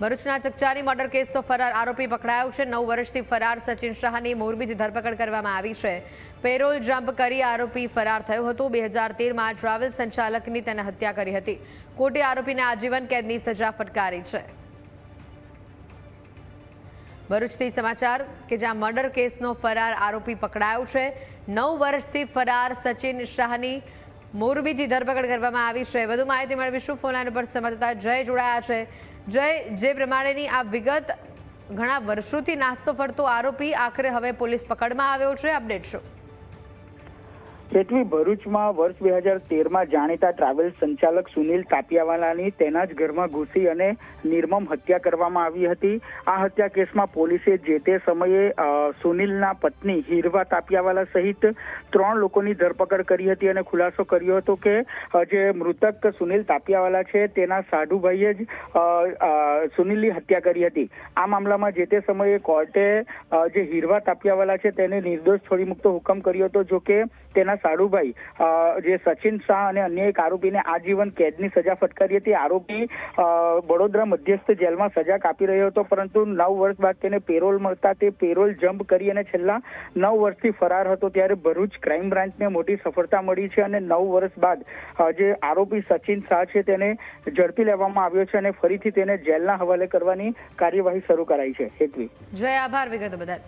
ભરૂચના ચકચારી મર્ડર કેસનો ફરાર આરોપી પકડાયો છે. નવ વર્ષથી ફરાર સચિન શાહની મોરબીથી ધરપકડ કરવામાં આવી છે. પેરોલ જમ્પ કરી આરોપી ફરાર થયો હતો. બે હજાર તેરમાં ટ્રાવેલ સંચાલકની તેને હત્યા કરી હતી. કોર્ટે આરોપીને આજીવન કેદની સજા ફટકારી છે. ભરૂચથી સમાચાર કે જ્યાં મર્ડર કેસનો ફરાર આરોપી પકડાયો છે. નવ વર્ષથી ફરાર સચિન શાહની મોરબીથી ધરપકડ કરવામાં આવી છે. વધુ માહિતી મેળવીશું ફોનલાઈન ઉપર સમર્થતા જય જોડાયા છે. જય, જે પ્રમાણેની આ વિગત ઘણા વર્ષોથી નાસ્તો ફરતો આરોપી આખરે હવે પોલીસ પકડમાં આવ્યો છે. અપડેટ શું? જેટવી ભરૂચમાં વર્ષ બે હજાર તેરમાં જાણીતા ટ્રાવેલ સંચાલક સુનિલ તાપિયાવાલાની તેના જ ઘરમાં ઘૂસી અને નિર્મમ હત્યા કરવામાં આવી હતી. આ હત્યા કેસમાં પોલીસે જે તે સમયે સુનિલના પત્ની હીરવા તાપિયાવાલા સહિત ત્રણ લોકોની ધરપકડ કરી હતી અને ખુલાસો કર્યો હતો કે જે મૃતક સુનિલ તાપિયાવાલા છે તેના સાઢુભાઈએ જ સુનિલની હત્યા કરી હતી. આ મામલામાં જે તે સમયે કોર્ટે જે હીરવા તાપિયાવાલા છે તેને નિર્દોષ છોડી મુક્તો હુકમ કર્યો હતો, જો કે તેના સાડુભાઈ જે સચિન શાહ અને અન્ય એક આરોપીને આજીવન કેદની સજા ફટકારી હતી. આરોપી વડોદરા મધ્યસ્થ જેલમાં સજા કાપી રહ્યો હતો, પરંતુ નવ વર્ષ બાદ તેને પેરોલ મળતા તે પેરોલ જમ્પ કરી અને છેલ્લા નવ વર્ષથી ફરાર હતો ત્યારે ભરૂચ ક્રાઇમ બ્રાન્ચને મોટી સફળતા મળી છે અને નવ વર્ષ બાદ જે આરોપી સચિન શાહ છે તેને ઝડપી લેવામાં આવ્યો છે અને ફરીથી તેને જેલના હવાલે કરવાની કાર્યવાહી શરૂ કરાઈ છે. હેતવી. જય આભાર વિગતો બદલ.